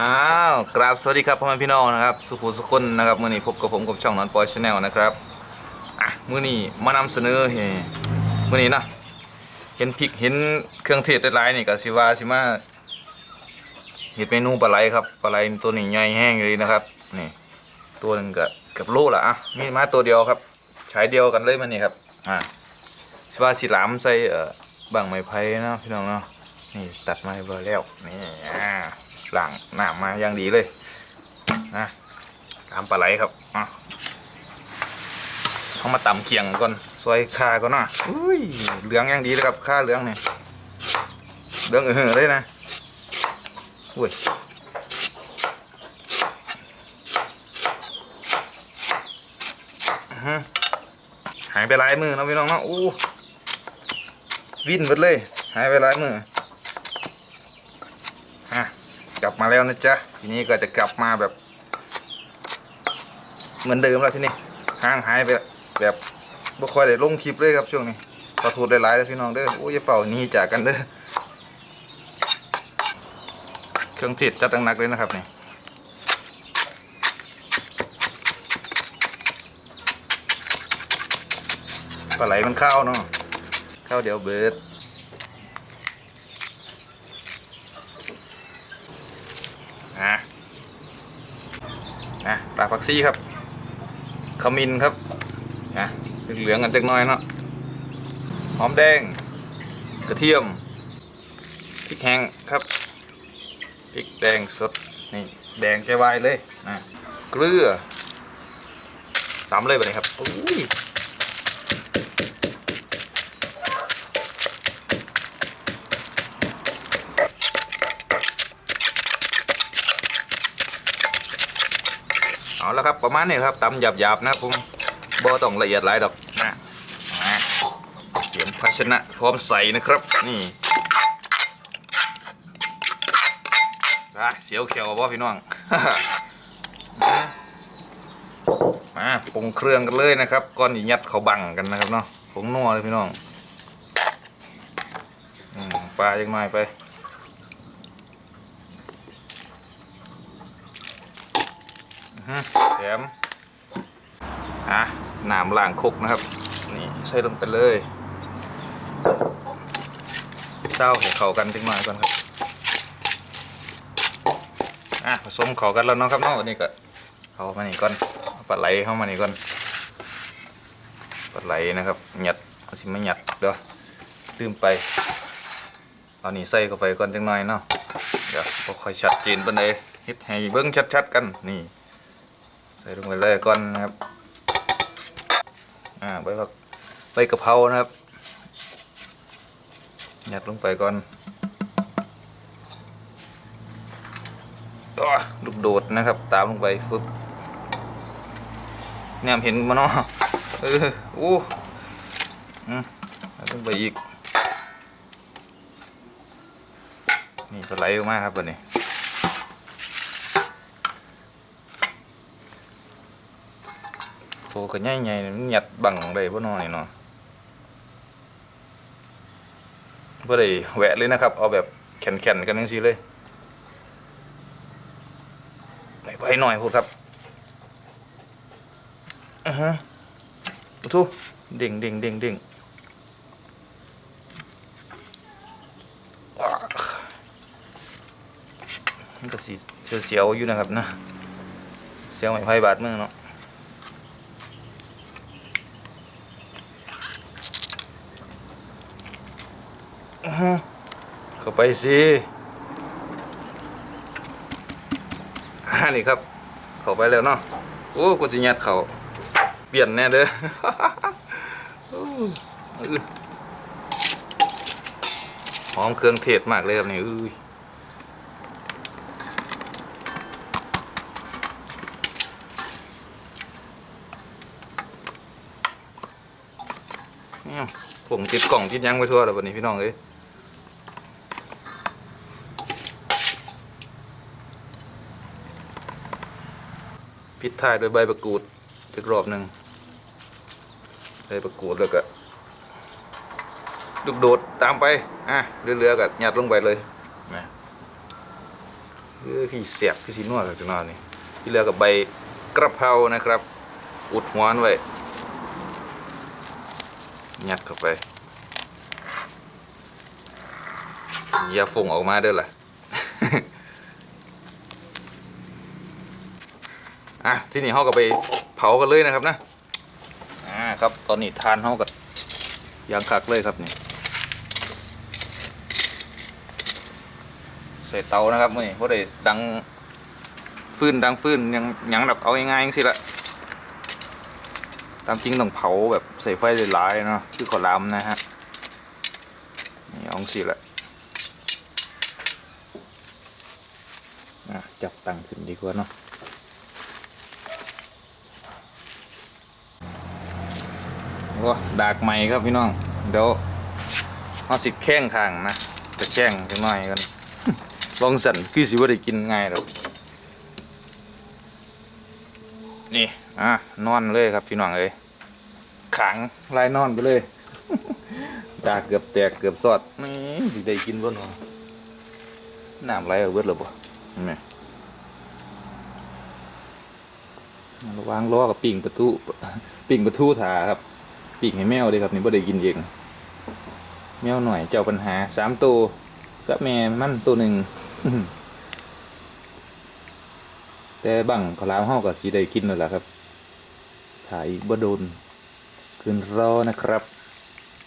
อ้าวกราบสวัสดีครับพ่อแม่พี่น้องนะครับสุภูสุคนนะครับมื่อนี้พบกับผมกับช่องนอนปอยชาแนลนะครับอะมื่อนี้มานำเสนอเฮมื่อนี้นะเห็นพริกเห็นเครื่องเทศหลายๆนี่ก็สิว่าสิมาเห็ดเมนูปลาไหลครับปลาไหลตัวนี้ใหญ่แห้งเลยนะครับนี่ตัวหนึงก็เกือบโลละอะมีมาตัวเดียวครับ ใช้เดียวกันเลยมันนี่ครับอะสิว่าสิหลามใส่เอ่อบังไม้ไผ่นะพี่น้องเนาะนี่ตัดไม้เบอร์แล้วนี่อ่า หลังหนามมาอย่างดีเลยนะตามปลาไหลครับอะเขามาตำเคียงก่อนซอยข่าก่อนนะอุ้ยเหลืองอย่างดีเลยครับข่าเหลืองเนี่ยเหลืองเออเลยนะอุ้ยหายไปหลายมือนะพี่น้องเนาะอู้วิ่นหมดเลย หายไปหลายมือ อะกลับ มาแล้วนะจ๊ะทีนี้ก็จะกลับมาแบบ เหมือนเดิมแล้วทีนี้ห่างหายไปแบบบ่ค่อยได้ลงคลิปเลยครับช่วงนี้ขอโทษหลายๆแล้วพี่น้องเด้อโอ้ยอย่าเฝ้าหนี้จากกันเด้อเครื่องเทศจัดหนักเลยนะครับนี่ปลาไหลมันเข้าวเนาะเข้าวเดี๋ยวเบิด นะนะปลาผัก ซี่ครับขมิ้นครับนะเหลืองกันจักน้อยเนาะหอมแดง กระเทียมพริกแห้งครับพริกแดงสดนี่แดงแกวายเลยนะเกลือตำเลยไปเลยครับอุ้ย เอาละครับประมาณนี้ครับตำหยาบๆนะครับผมบ่ต้องละเอียดหลายดอกนะเตรียมภาชนะพร้อมใส่นะครับ นี่อะเสียวเขียวบ่พี่น้องมาปรุงเครื่องกันเลยนะครับก่อนยัดเขาบังกันนะครับเนาะผงนัวเลยพี่น้องอปลาจังหน่อยไป อือฮึ แถมอะน้ำล้างคกนะครับ นี่ใส่ลงไปเลยเต้าให้เข้ากันจังหน่อยก่อนครับอะผสมเข้ากันแล้วเนาะครับเนาะนนี้ก็เอามานี่ก่อนปลาไหลเข้ามานี่ก่อนปลาไหลนะครับหยัดเอาสิไม่หยัดเดี๋ยวลืมไปเอานี่ใส่เข้าไปก่อนจังหน่อยเนาะเดี๋ยวค่อยชัดเจนปานใดเฮ็ดให้เบิ่งชัดๆกันนี่ ส่ลงไปเลยก่อนนะครับ อ่าใบผักใบกะเพรานะครับยัดลงไปก่อนอ้อลูกโดดนะครับ ตามลงไปฟึบเนี่ยเห็นมันเนาะเอออู้อืมลงไปอีก นี่สไลด์ออกมาครับวันนี้ โตก็ใหญ่ๆมันหยัดบังได้บ่น้อยเนาะบ่ได้แหวะเลยนะครับ เอาแบบแข็งๆกันจังซี่เลยไม่ไปหน่อยพูดครับอือฮะโอ้โหเด้งเด้งเด้งเด้งมันก็สิเสียวๆอยู่นะครับนะเสียวไม่ไผบาดมือเนาะ อื้อหือ เข้าไปสิอ่านี่ครับ เข้าไปแล้วเนาะโอ้กูจะยัดเขาเปลี่ยนแน่เด้อหอมเครื่องเทศมากเลยครับนี่อุ้ยผมติดกล่องติดยังไปทั่วแล้ววันนี้พี่น้องเอ้ย ปิดท้ายด้วยใบประกูดอีกรอบหนึ่งใบประกูดแล้วก็ลูกโดดตามไป อะเรือๆก็ยัดลงไปเลยนะคือขี้เสียบคือสีนวดกับจังนอนนี่ที่เหลือกับใบกระเพรานะครับ อุดหัวนไว้หยัดเข้าไปอย่าฟงออกมาเด้อล่ะ อะที่นี่เขาก็ไปเผากันเลยนะครับนะอ่าครับตอนนี้ทานเขากับยางคักเลยครับนี่ใส่เตานะครับมื่อนี้เพราะได้ดังฟืนดังฟืนยังยังแบบเอาง่ายๆจังสิละตามจริงต้องเผาแบบใส่ไฟหลายๆเนาะคือขอลามนะฮะนี่เอาสิละจับตังขึ้นดีกว่าเนาะ โอ้ดากใหม่ครับพี่น้อง เดี๋ยวเอาสิแข้งข้างนะจะแข้งจังหน่อยกันลองสั่นคือสิว่าได้กินง่ายหรอกนี่อะนอนเลยครับพี่น้องเอ้ยขังลายนอนไปเลยดากเกือบแตกเกือบสอดนี่สิได้กินบ่เนาะน้ำไหลออกเบิดแล้วบ่เนไหมระวางล้อกับปิ่งประตูปิ่งประตูถาครับ ปิ่งให้แมวเลยครับนี่บ่ได้กินเองแมวหน่อยเจ้าปัญหาสามตัวกับแม่มันตัวหนึ่งแต่บังขาวหลามเฮาก็สิได้กินนั่นแหละครับ ถ่ายบ่โดนคืนรอนะครับ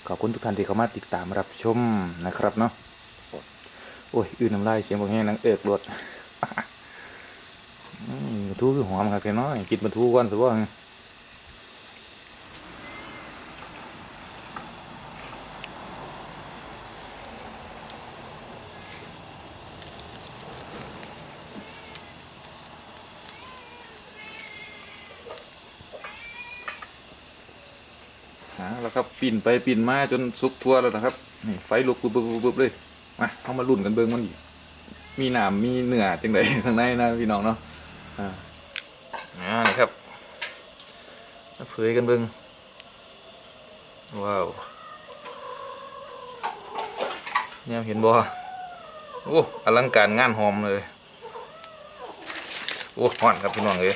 ขอบคุณทุกท่านที่เข้ามาติดตามรับชมนะครับเนาะโอ้ยอื่นน้ำลายเสียงบางแห้งนังเอิกรถอืมปลาทูคือหอมครับแค่น้อยกินปลาทูก่อนสิว่าฮะแล้วครับ ปิ่นไปปิ่นมาจนสุกทั่วแล้วนะครับนี่ไฟลุกปุ๊บปุ๊บปุ๊บปุ๊บเลยมาเอามาลุ่นกันเบิ่งมันมีหนามมีเนื้อจังไดทางในนะพี่น้องเนาะอ่านี่ครับเผยกันเบิ่งว้าวเนี่ยเห็นบ่โอ้อลังการงานหอมเลยโอ้หอนครับพี่น้องเอ้ย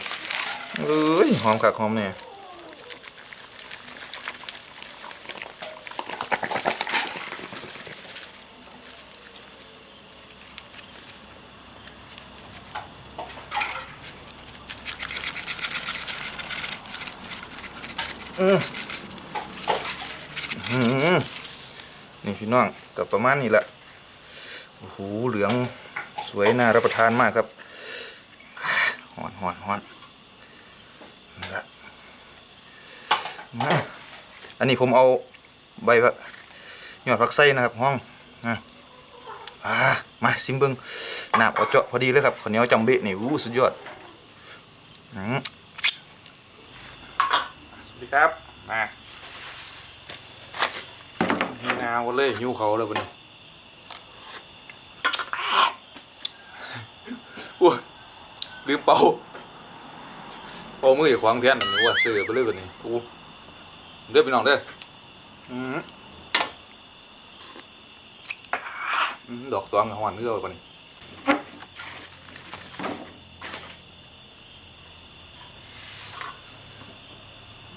เอ้ยหอมคักหอมเนี่ย อืมอื้อหือ นี่พี่น้องกับประมาณนี้แหละโอ้โหเหลืองสวยน่ารับประทานมากครับหอนหอนหอนนี่ละอันนี้ผมเอาใบพะยอดผักไส้นะครับห้องนะอ่ามาซิมเบิงหนาบเอาเจาะพอดีเลยครับข้าวเหนียวจำเบะนี่อู้สุดยอดอืม ดีครับ มาหิวนาวเลยหิวเขาเลยวันนี้โอ้ยลืมเป่าเป่ามืออย่าขวางเทียนหนูว่าซื้อไปเลยวันนี้โอ้เด้อพี่น้องเด้ออืมดอกสองกับหวานเนื้อวันนี้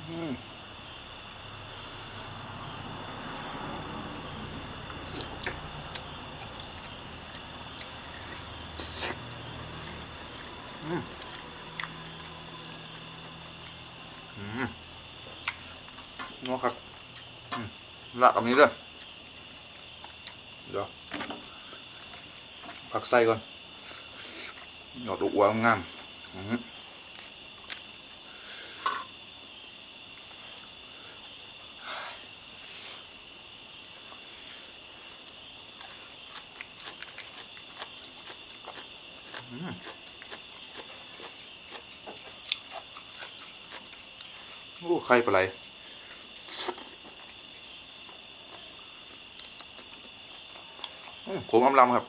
นัวครับอืมละกับนี้เด้อเดี๋ยวผักไส้ก่อนหยอดลูกวางงามอืม โอ้ไข่ปลาไหลอืมขมอำลำครับ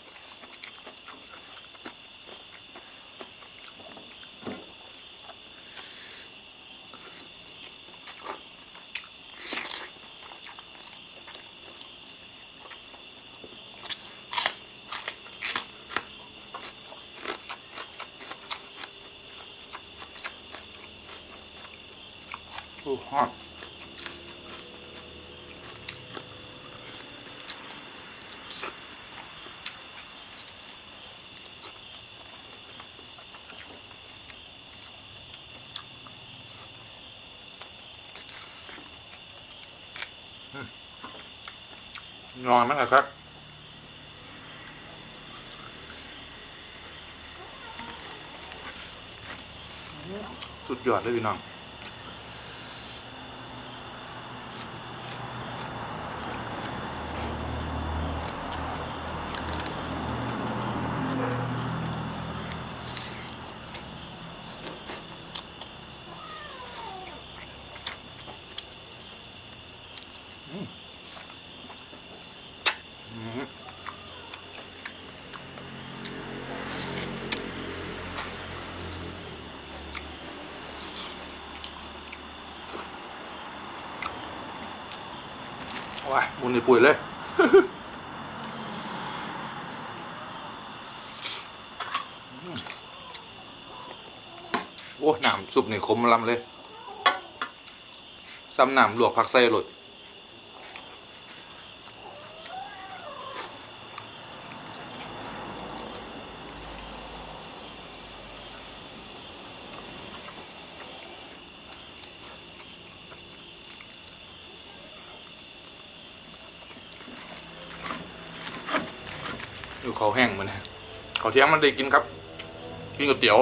อ้ฮอตนอนมั้งเหรอครับสุดยอดเลยพี่น้อง ว้ายมุนในปุ๋ยเลยโอ้น้ำซุปนี่ขมลำเลยซ้ำน้ำลวกผักไส้หลด เขาแห้งเหมือนเขาเที่ยงมันได้กินครับกินก๋วยเตี๋ยว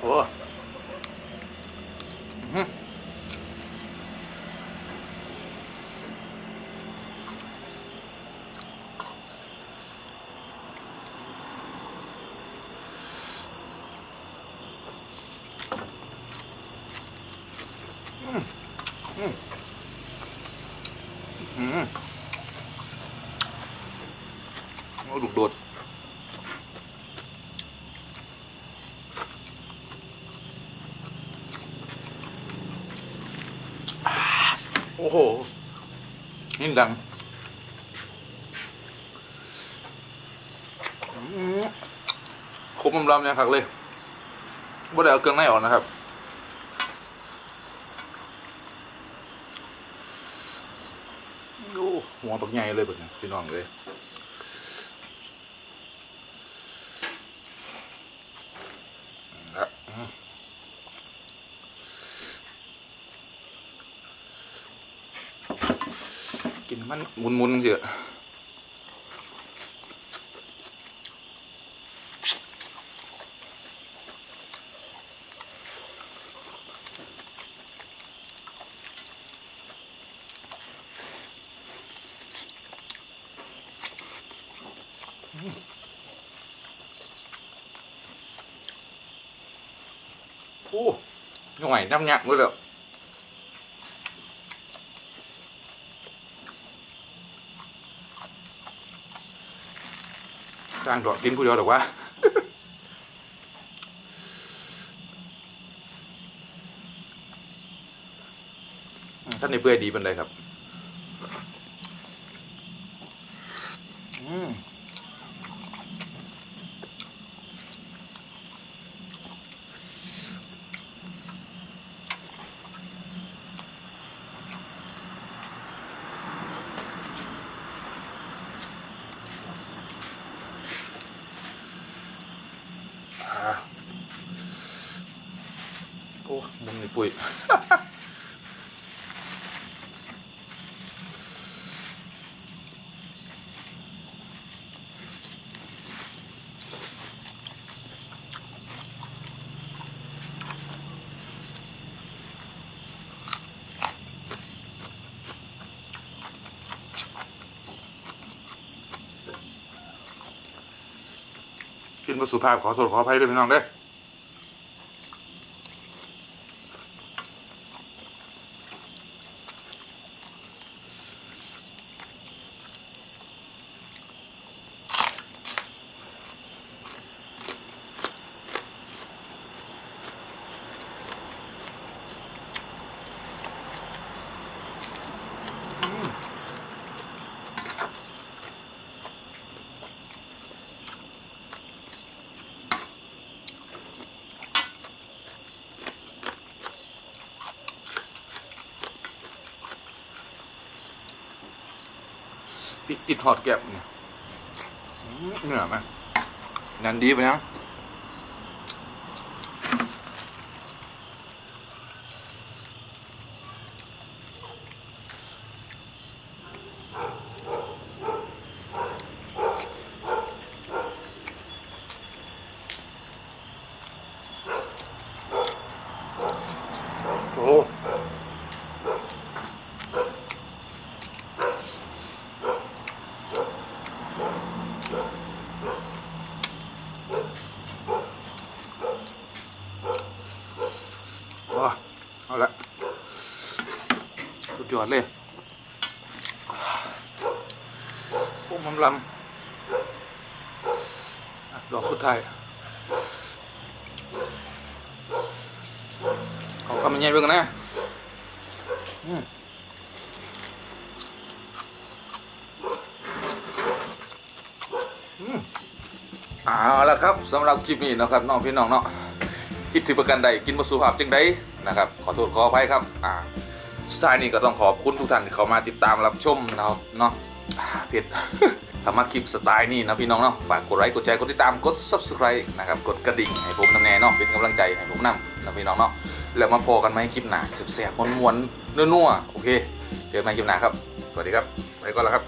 โอ้อื้อหืออื้อหือโอ้ดุกโดด โอ้โห นี่ดังอื้อ คมลำๆเนี่ยคักเลยบ่ได้เอาเครื่องในออกนะครับ โอ้หัวปักใหญ่เลยแบบนี้พี่น้องเลยครับกินมันมุนๆเสีย อ้ยหน่อยน้ำหนักเลยแล้วสร้างดอกกินผู้เดียวหรอวะท่านในเพื่อดีเป็นไรครับ อ้มุมนี่ปุ๋ยกินมาสุภาพขอโทษขออภัยด้วยพี่น้องเด้อ พริกติดหอดแก็บเนี่ยเหนื่อยไหมนันดีไปนะโอ้ว้าเอาละสุ ดยอดเลยพวกมันลำอะดอกสุดท้ายเอาคำยังไงเบิ่งนะอืมอืมเอาละครับสำหรับคลิปนี้นะครับน้องพี่น้องเนาะคิดถึงประกันใดกินมาสุภาพจังใดนะครับ ขอโทษขออภัยครับอ่า สุดท้ายนี่ก็ต้องขอบคุณทุกท่านที่เข้ามาติดตามรับชมนะครับเนาะอ่าผิดสามารถคลิปสไตล์นี่นะพี่น้องเนาะฝากกดไลค์กดแชร์กดติดตามกด subscribe นะครับกดกระดิ่งให้ผมนำแน่เนาะเป็นกำลังใจให้ผมนำนะพี่น้องเนาะแล้วมาพอกันไหมคลิปหน้าเสบๆม้วนๆนัวๆโอเค เจอกันใหม่คลิปหน้าครับ สวัสดีครับไปก่อนแล้วครับ